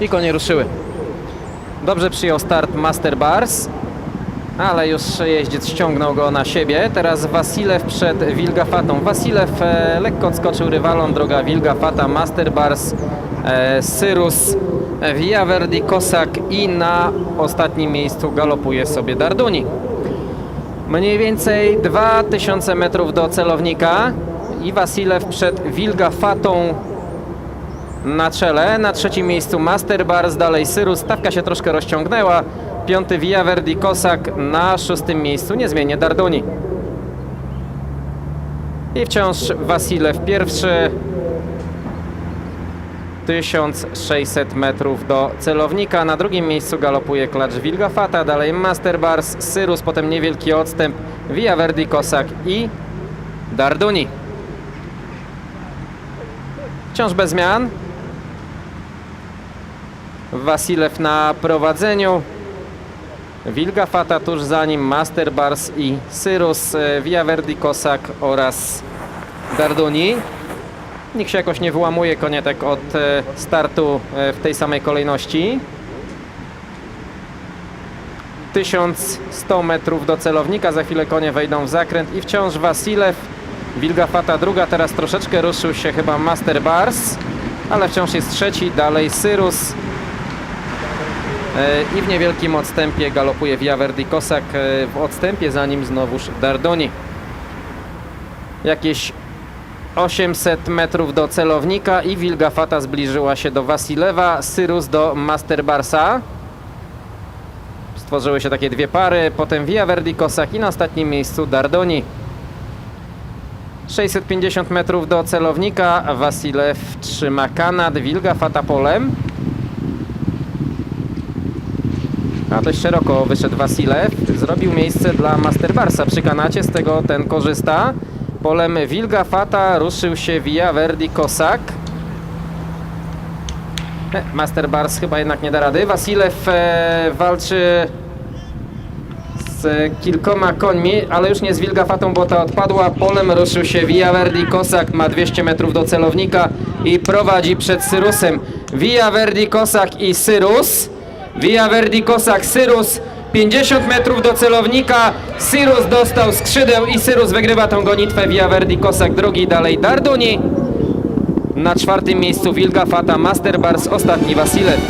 I konie ruszyły. Dobrze przyjął start Master Bars, ale już jeździec ściągnął go na siebie. Teraz Wasilew przed Wilgafatą. Wasilew e, lekko odskoczył rywalom, droga Wilgafata, Master Bars, e, Syrus, e, Via Verdi, Kosak i na ostatnim miejscu galopuje sobie Darduni. Mniej więcej 2000 metrów do celownika i Wasilew przed Wilgafatą na czele. Na trzecim miejscu Master Bars, dalej Syrus. Stawka się troszkę rozciągnęła. Piąty Via Verdi Kosak na szóstym miejscu. Niezmiennie Darduni. I wciąż Wasilew pierwszy. 1600 metrów do celownika. Na drugim miejscu galopuje klacz Wilgafata, dalej Master Bars, Syrus, potem niewielki odstęp Via Verdi Kosak i Darduni. Wciąż bez zmian. Wasilew na prowadzeniu. Wilgafata tuż za nim, Master Bars i Syrus, e, Via Verdi Kosak oraz Darduni. Nikt się jakoś nie wyłamuje konietek od e, startu e, w tej samej kolejności. 1100 metrów do celownika, za chwilę konie wejdą w zakręt i wciąż Wasilew, Wilgafata druga, teraz troszeczkę ruszył się chyba Master Bars, ale wciąż jest trzeci, dalej Syrus E, i w niewielkim odstępie galopuje Via Verdi Kosak e, w odstępie, za nim znowuż Dardoni. Jakieś 800 metrów do celownika i Wilgafata zbliżyła się do Wasilewa, Syrus do Master Barsa. Stworzyły się takie dwie pary, potem Via Verdi Kosak i na ostatnim miejscu Dardoni. 650 metrów do celownika, Wasilew trzyma kanat, Wilgafata polem. A dość szeroko wyszedł Wasilew. Zrobił miejsce dla Master Barsa przy kanacie, z tego ten korzysta. Polem Wilga Fata ruszył się Via Verdi Kosak. E, Master Bars chyba jednak nie da rady. Wasilew e, walczy z kilkoma końmi, ale już nie z Wilgafatą, bo ta odpadła. Polem ruszył się Via Verdi Kosak, ma 200 metrów do celownika i prowadzi przed Syrusem. Via Verdi Kosak i Syrus. Via Verdi Kosak, Syrus 50 metrów do celownika. Syrus dostał skrzydeł i Syrus wygrywa tą gonitwę. Via Verdi Kosak drugi, dalej Darduni. Na czwartym miejscu Wilga Fata, Master Bars, ostatni Wasilew.